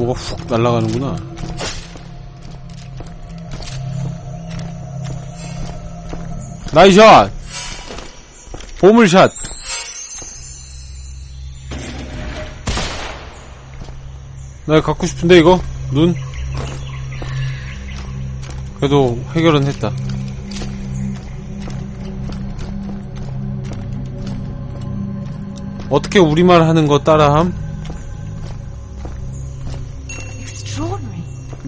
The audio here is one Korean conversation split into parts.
뭐가 훅 날아가는구나. 나이샷! 보물샷! 나 갖고 싶은데 이거? 눈? 그래도 해결은 했다. 어떻게 우리말 하는 거 따라함?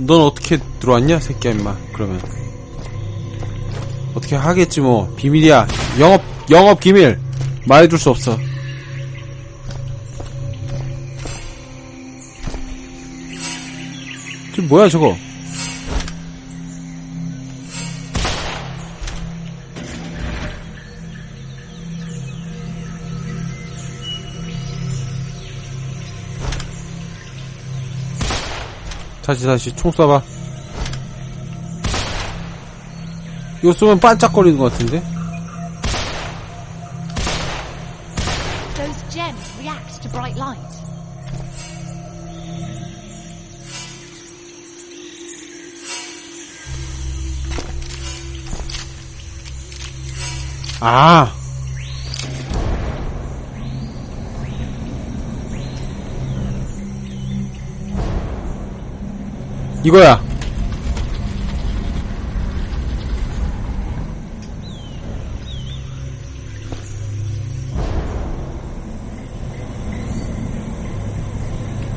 넌 어떻게 들어왔냐 새끼야 임마. 그러면. 어떻게 하겠지 뭐. 비밀이야. 영업 영업 기밀. 말해줄 수 없어. 저 뭐야 저거 다시 다시 총 쏴봐 이거 쏘면 반짝거리는 것 같은데. 아 이거야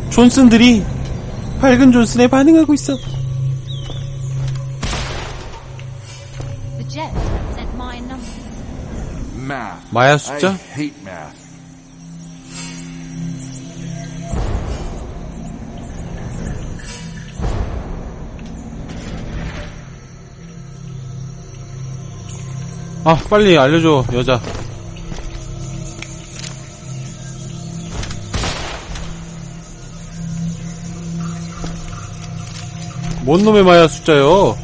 존슨들이 밝은 존슨에 반응하고 있어. 마야 I 숫자? 아 빨리 알려줘 여자. 뭔 놈의 마야 숫자요?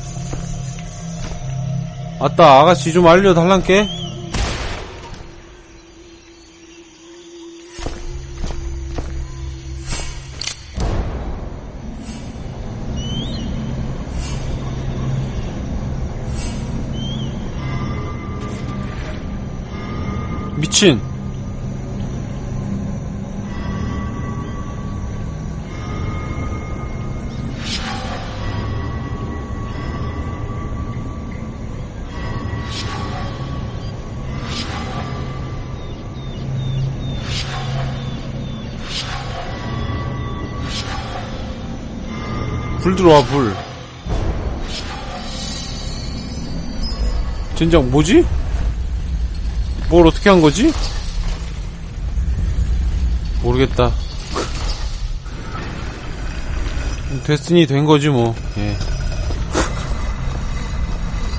아따 아가씨 좀 알려달란께 미친 불 들어와 불 진작 뭐지? 뭘 어떻게 한 거지? 모르겠다. 됐으니 된 거지 뭐. 예.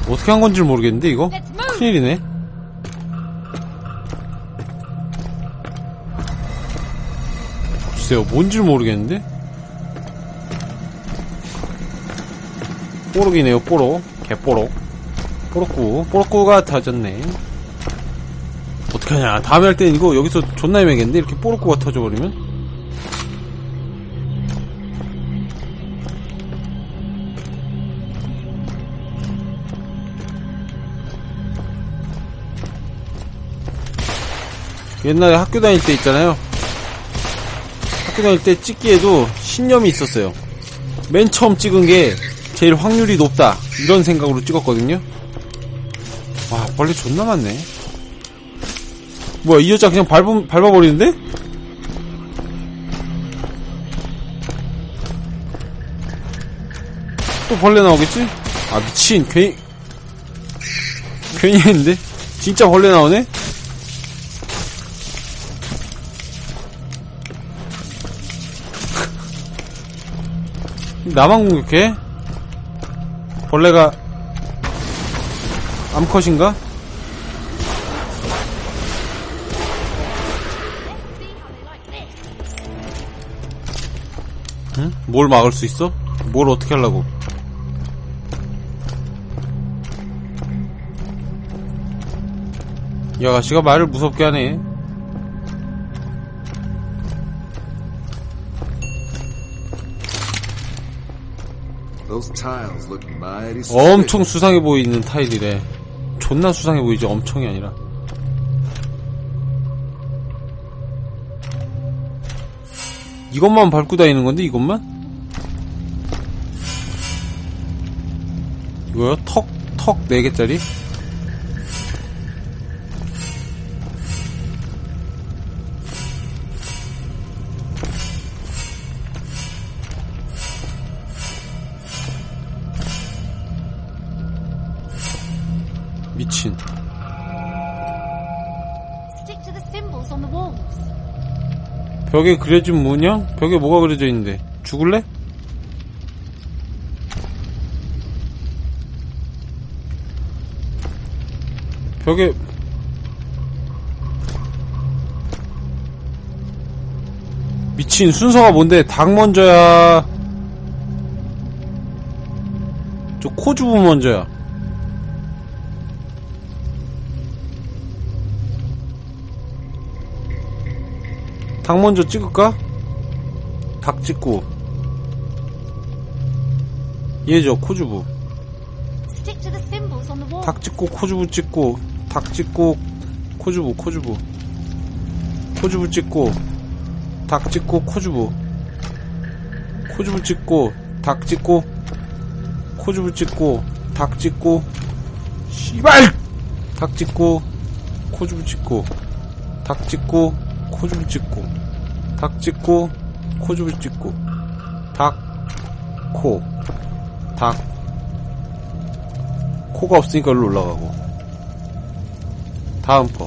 어떻게 한 건지 모르겠는데 이거. 큰일이네. 글쎄요, 뭔지 모르겠는데. 뽀록이네요, 뽀록. 개뽀록. 뽀록구. 뽀록구가 터졌네. 어떡하냐. 다음에 할 땐 이거 여기서 존나 애매겠는데? 이렇게 뽀록구가 터져버리면? 옛날에 학교 다닐 때 있잖아요. 학교 다닐 때 찍기에도 신념이 있었어요. 맨 처음 찍은 게 제일 확률이 높다. 이런 생각으로 찍었거든요. 와, 벌레 존나 많네. 뭐야 이 여자 그냥 밟아, 밟아버리는데? 또 벌레 나오겠지? 아 미친 괜히 괜히 했는데? 진짜 벌레 나오네? 나만 공격해? 벌레가 암컷인가? 응? 뭘 막을 수 있어? 뭘 어떻게 하려고? 이 아가씨가 말을 무섭게 하네. 엄청 수상해 보이는 타일이래. 존나 수상해 보이지, 엄청이 아니라. 이것만 밟고 다니는 건데, 이것만? 이거요? 턱, 턱 4개짜리? 미친. Stick to the symbols on the walls. 벽에 그려진 문양? 벽에 뭐가 그려져 있는데? 죽을래? 벽에 미친 순서가 뭔데? 닭 먼저야. 저 코주부 먼저야. 닭 먼저 찍을까? 닭 찍고. 얘죠 코주부. 닭 찍고 코주부 찍고. 닭 찍고 코주부 코주부. 코주부 찍고 닭 찍고 코주부. 코주부 찍고 닭 찍고. 코주부 찍고 닭 찍고. 씨발! 닭 찍고 코주부 찍고. 닭 찍고 코주부 찍고 닭 찍고 코주부 찍고 닭 코 닭 코가 없으니까 일로 올라가고 다음 거.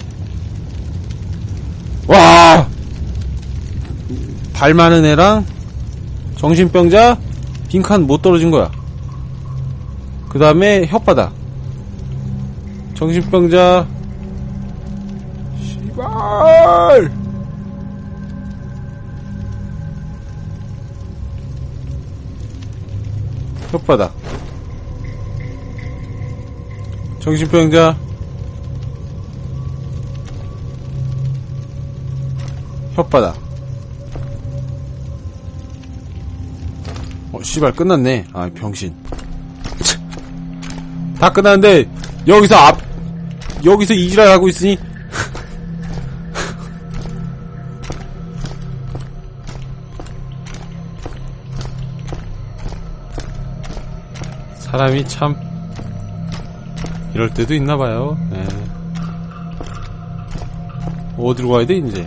와! 발 많은 애랑 정신병자 빈칸 못 떨어진 거야. 그 다음에 혓바닥. 정신병자 씨발! 혓바닥. 정신병자. 혓바닥. 어 씨발 끝났네. 아 병신. 다 끝났는데 여기서 앞 여기서 이지랄 하고 있으니 사람이 참 이럴 때도 있나 봐요. 예. 어디로 가야 돼, 이제?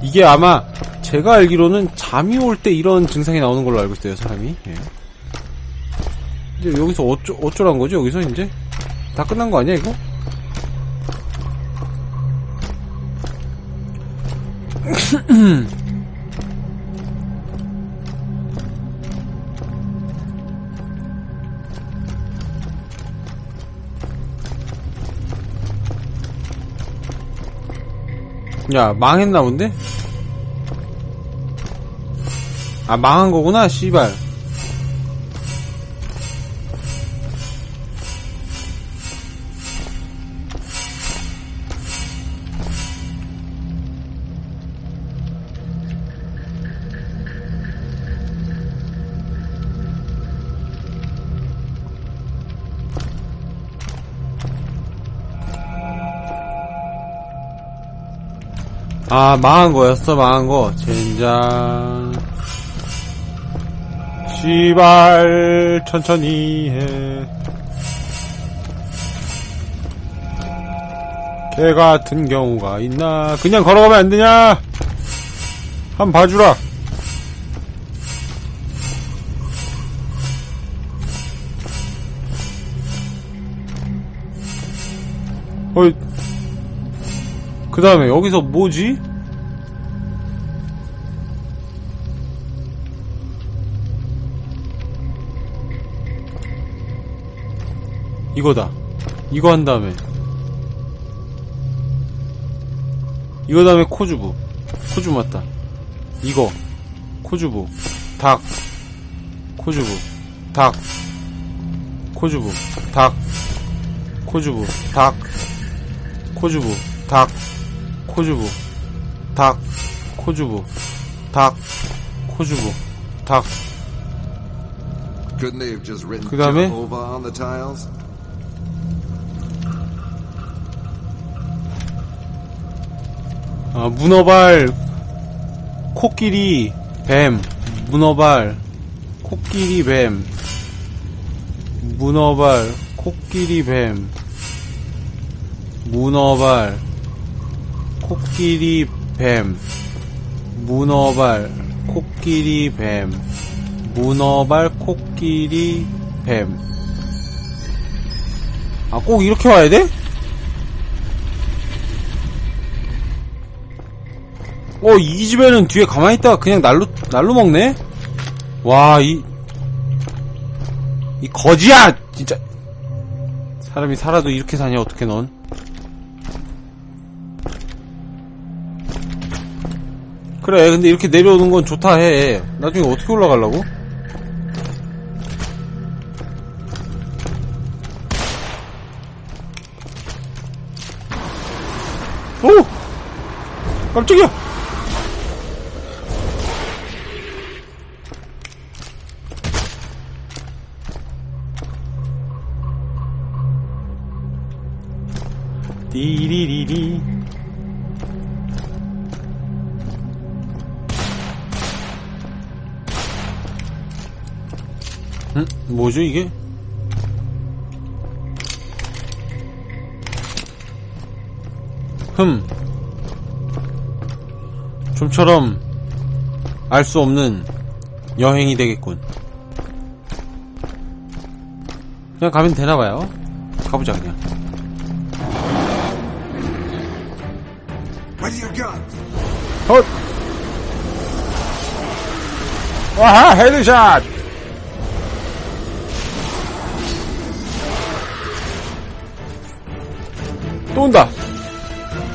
이게 아마 제가 알기로는 잠이 올 때 이런 증상이 나오는 걸로 알고 있어요, 사람이. 예. 이제 여기서 어쩌, 어쩌란 거지, 여기서 이제? 다 끝난 거 아니야, 이거? 야, 망했나 본데? 아, 망한 거구나, 씨발. 아, 망한 거였어, 망한 거. 젠장. 씨발, 천천히 해. 개 같은 경우가 있나? 그냥 걸어가면 안 되냐? 한번 봐주라. 어이, 그 다음에 여기서 뭐지? 이거다. 이거 한 다음에. 이거 다음에 코주부. 코주부 맞다. 이거. 코주부. 닭. 코주부. 닭. 코주부. 닭. 코주부. 닭. 코주부. 닭. 코주부 닭 코주부 닭 코주부 닭. Couldn't they have just written 그 다음에? Jehovah on the tiles? 아, 문어발, 코끼리, 뱀, 문어발, 코끼리 뱀, 문어발, 코끼리 뱀, 문어발, 코끼리 뱀, 문어발, 코끼리 뱀, 문어발, 코끼리 뱀. 아, 꼭 이렇게 와야 돼? 어, 이 집에는 뒤에 가만히 있다가 그냥 날로, 날로 먹네? 와, 이, 이 거지야! 진짜. 사람이 살아도 이렇게 사냐, 어떻게 넌? 그래, 근데 이렇게 내려오는 건 좋다 해. 나중에 어떻게 올라가려고? 오! 깜짝이야! 띠리리리 응? 뭐죠 이게? 흠 좀처럼 알 수 없는 여행이 되겠군 그냥 가면 되나봐요 가보자 그냥! 헛! 와하 헤드샷! 또 온다!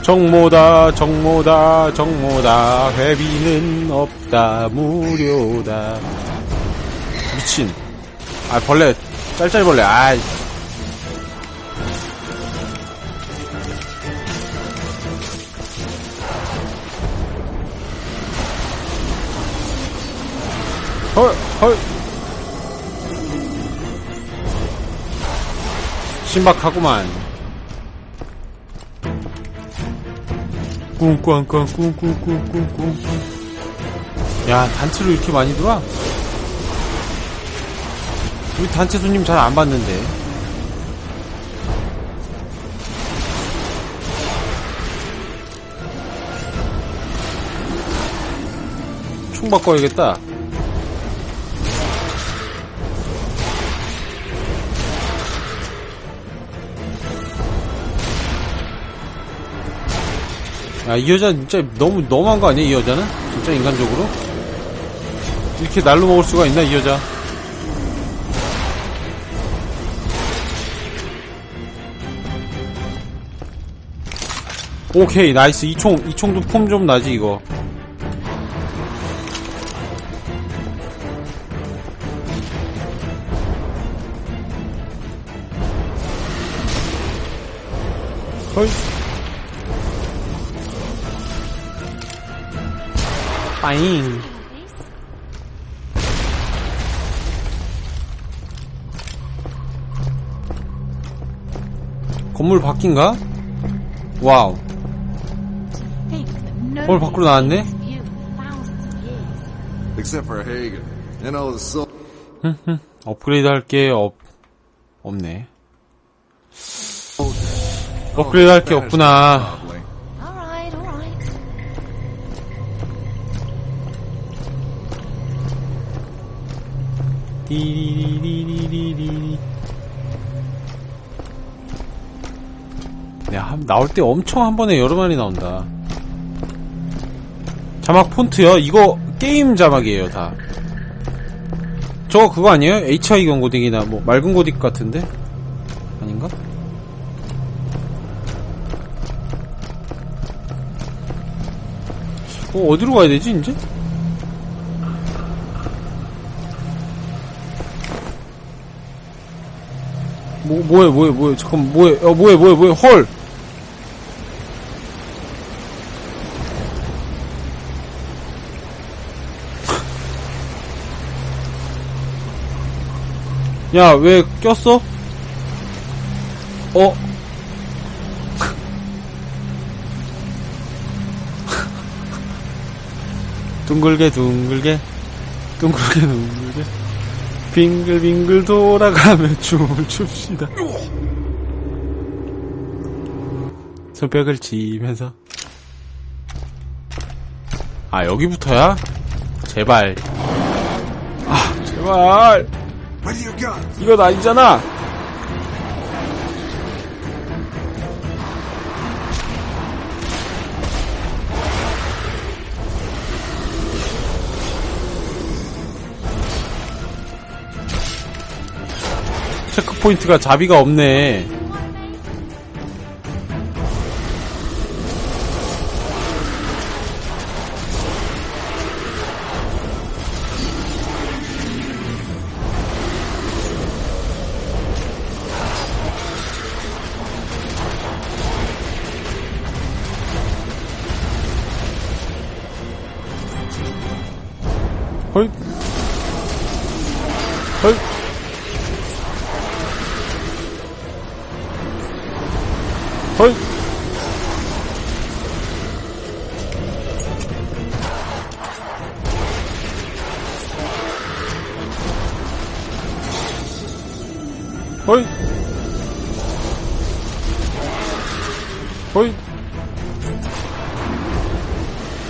정모다 정모다 정모다 회비는 없다 무료다 미친 아 벌레 짤짤 벌레 아이 헐, 헐. 신박하구만. 꿍꿍꿍 꿍꿍꿍꿍꿍. 야, 단체로 이렇게 많이 들어와? 우리 단체 손님 잘 안 봤는데. 총 바꿔야겠다. 야, 이 여자 진짜 너무 너무한 거 아니야, 이 여자는? 진짜 인간적으로? 이렇게 날로 먹을 수가 있나, 이 여자? 오케이, 나이스. 이 총, 이 총도 폼 좀 나지, 이거. 헐. Please. 건물 바뀐가? 와우. 뭘 밖으로 나왔네? view in thousands of years. Except for Hagen. And all the soul. 업그레이드 할게 없, 없네. 업그레이드 할 게 없구나. 띠리리리리리리. 야, 한- 나올 때 엄청 한 번에 여러 마리 나온다. 자막 폰트요? 이거 게임 자막이에요, 다. 저거 그거 아니에요? HI 경고딩이나 뭐 맑은 고딕 같은데? 아닌가? 어, 어디로 가야 되지, 이제? 뭐, 뭐해, 뭐해, 뭐해, 잠깐, 뭐해, 어, 뭐해, 뭐해, 뭐해, 헐! 야, 왜 꼈어? 어? 둥글게 둥글게 둥글게 둥글게 빙글빙글 돌아가며 춤을 춥시다. 손뼉을 치면서. 아 여기부터야? 제발. 아 제발? 이건 아니잖아 포인트가 자비가 없네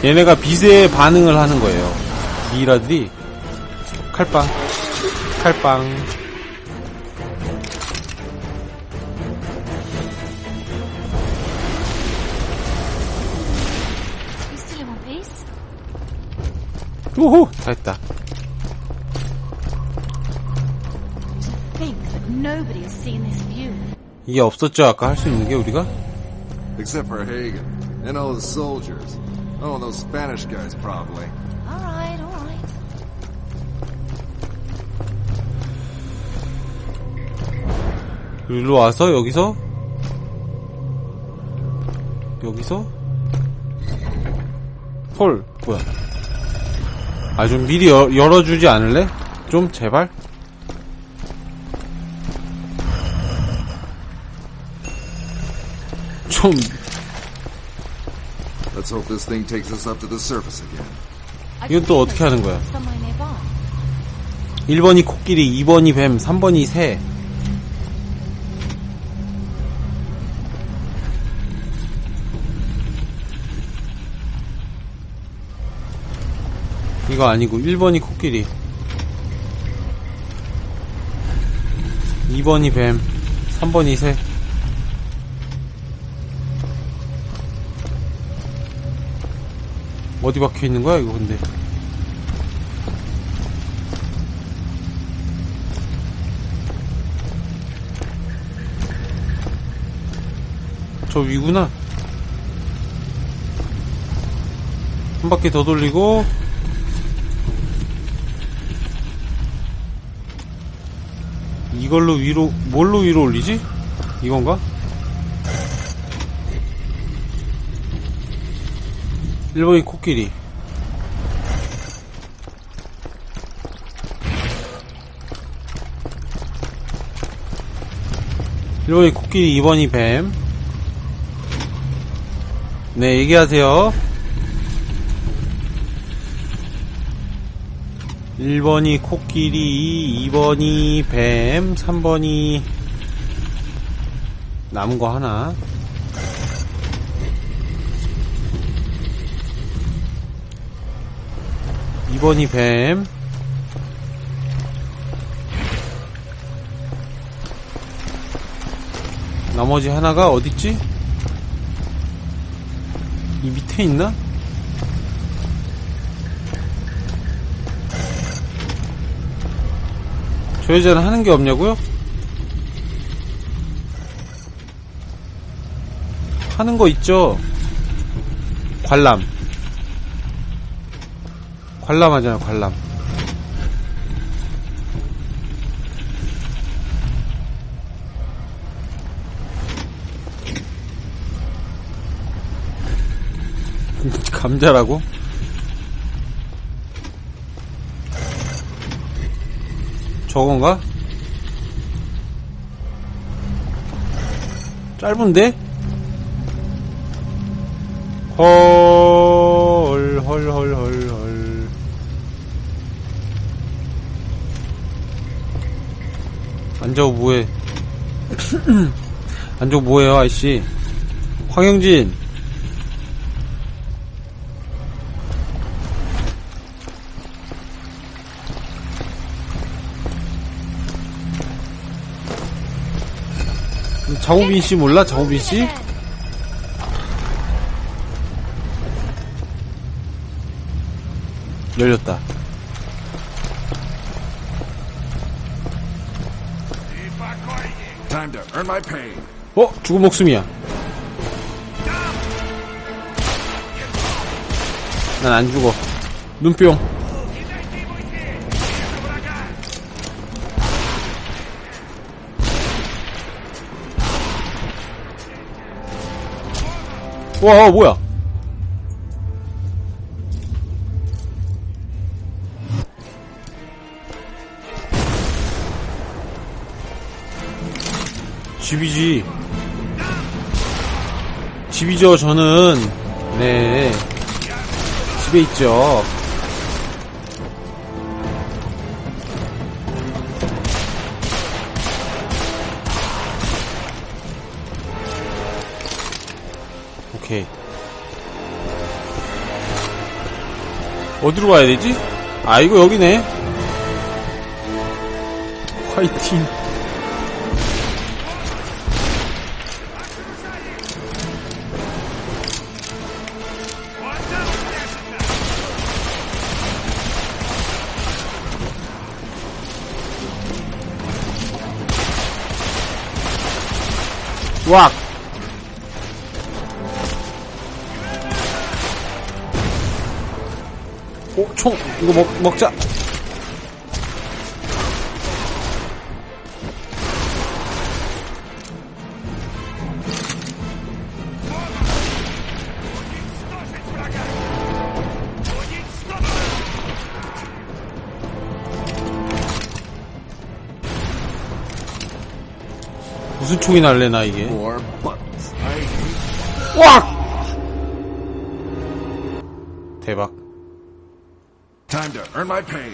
얘네가 빛에 반응을 하는 거예요. 미라들이 칼빵, 칼빵. You still in one piece? 우후, 다 했다. To think that nobody has seen this view. 이게 없었죠, 아까 할 수 있는 게 우리가? Except for Hagen. And all the soldiers. Oh, those Spanish guys, probably. Alright, alright. 일로 와서 여기서 여기서 헐 뭐야 아 좀 미리 열, 열어주지 않을래? 좀 제발 좀 Let's hope this thing takes us up to the surface again. 이건 또 어떻게 하는 거야? there's Somewhere nearby. 1번이 코끼리 2번이 뱀 3번이 새 이거 아니고 1번이 코끼리 2번이 뱀 3번이 새 어디 박혀 있는 거야 이거 근데 저 위구나. 한 바퀴 더 돌리고 이걸로 위로 뭘로 위로 올리지? 이건가? 1번이 코끼리 일번이 코끼리 2번이 뱀 네, 얘기하세요. 1번이 코끼리, 2번이 뱀, 3번이 남은 거 하나. 이번이 뱀. 나머지 하나가 어딨지? 이 밑에 있나? 저 여자는 하는 게 없냐고요? 하는 거 있죠? 관람. 관람하잖아요, 관람. 감자라고? 저건가? 짧은데? 헐, 헐, 헐, 헐, 헐. 앉아고 뭐해? 앉아고 뭐해요, 아이씨? 황영진! 장호빈 씨 몰라? 장호빈 씨? 열렸다. 어? 죽은 목숨이야. 난 안 죽어. 눈뿅. 와, 어, 뭐야? 집이지. 집이죠, 저는. 네. 집에 있죠. 오케이. 어디로 가야 되지? 아, 이거 여기네. 화이팅. 왁! 오, 어, 총! 이거 먹, 먹자! 무슨 총이 날래나, 이게? 왁! 대박. Time to earn my pay.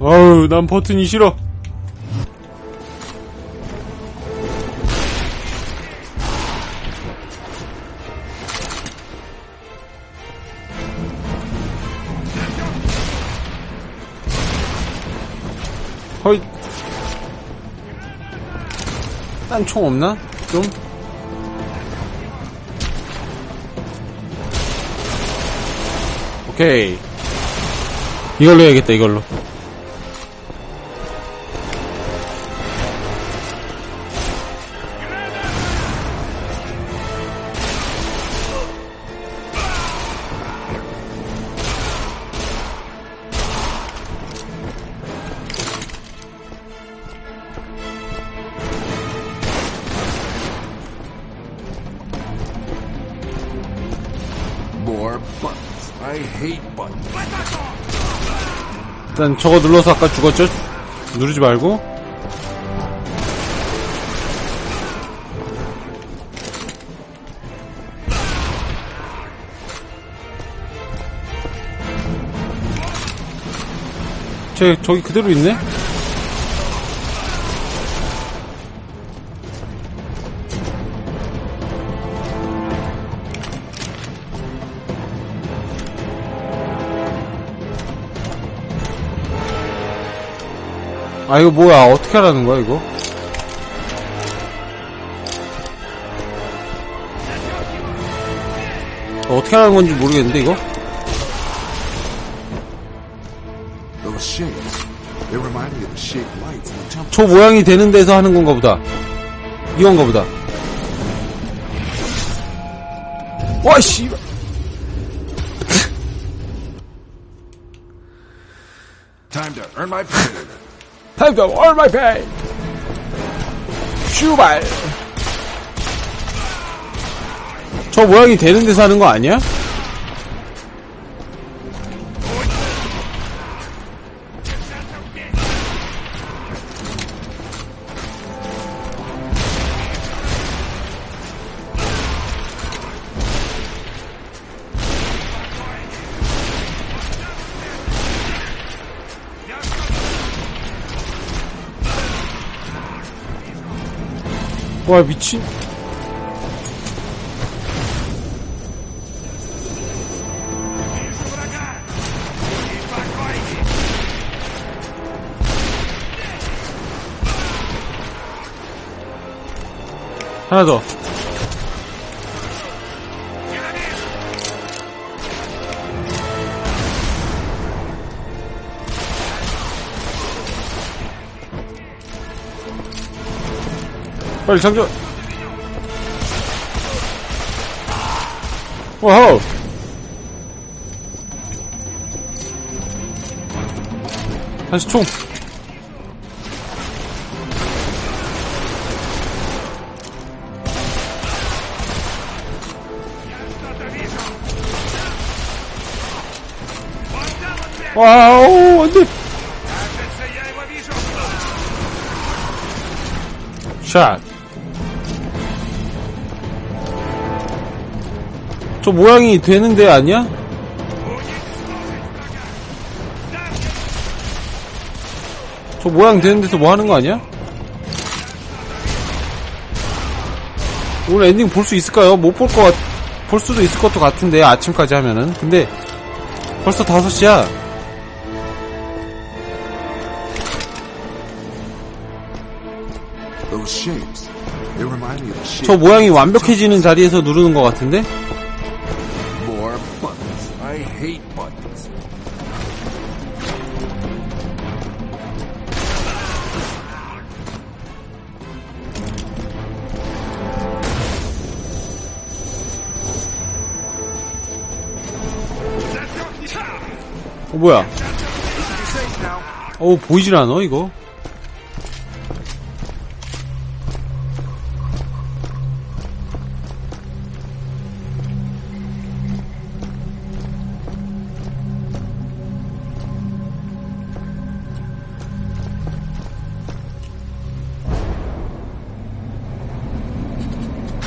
어우, 난 버튼이 싫어. 딴 총 없나? 좀? 오케이. 이걸로 해야겠다, 이걸로. 일단 저거 눌러서 아까 죽었죠? 누르지 말고 쟤 저기 그대로 있네? 아 이거 뭐야? 어떻게 하라는 거야 이거? 어, 어떻게 하라는 건지 모르겠는데 이거. 저 모양이 되는 데서 하는 건가 보다. 이건가 보다. 와씨 랜덤 얼마페이 슈발 저 모양이 되는 데서 하는 거 아니야? 와 미친. 하나 더 빨리 장전 와우 다시 총. 와우 안돼. 샷. 저 모양이 되는데 아니야? 저 모양 되는 데서 뭐 하는 거 아니야? 오늘 엔딩 볼 수 있을까요? 못 볼 것 같, 볼 수도 있을 것도 같은데, 아침까지 하면은. 근데, 벌써 5시야. Those shapes. They remind me of the shape. 저 모양이 완벽해지는 자리에서 누르는 것 같은데? 어, 뭐야? 어, 보이질 않아, 이거.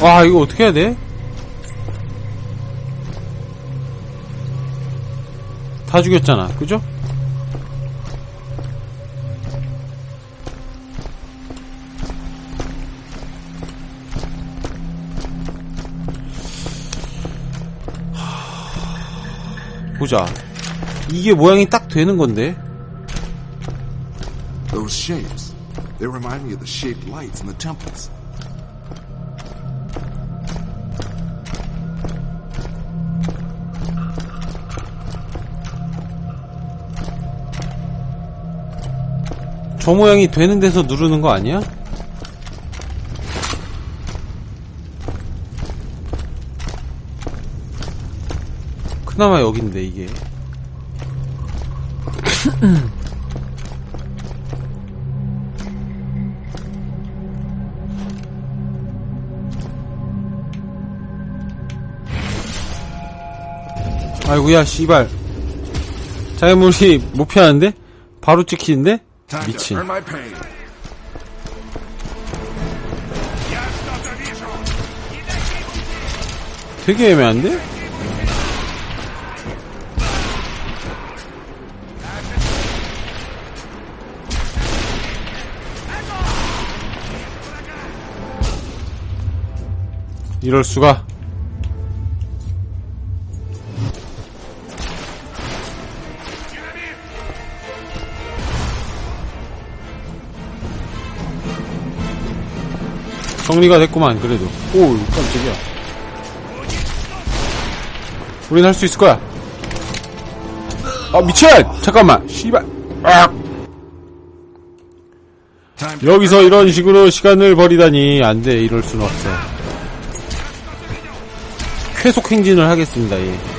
와, 이거 어떻게 해야 돼? 다 죽였잖아, 그죠? 보자. 이게 모양이 딱 되는 건데. Those shapes. They remind me of the shaped lights in the temples. 저 모양이 되는 데서 누르는 거 아니야? 그나마 여긴데 이게 아이고야 씨발 자연물이 못 피하는데? 바로 찍히는데? 미친. 되게 애매한데? 이럴 수가. 정리가 됐구만, 그래도. 오, 깜짝이야. 우린 할 수 있을 거야. 아, 미친! 잠깐만, 씨발. 아! 여기서 이런 식으로 시간을 버리다니, 안 돼, 이럴 순 없어. 쾌속 행진을 하겠습니다, 예.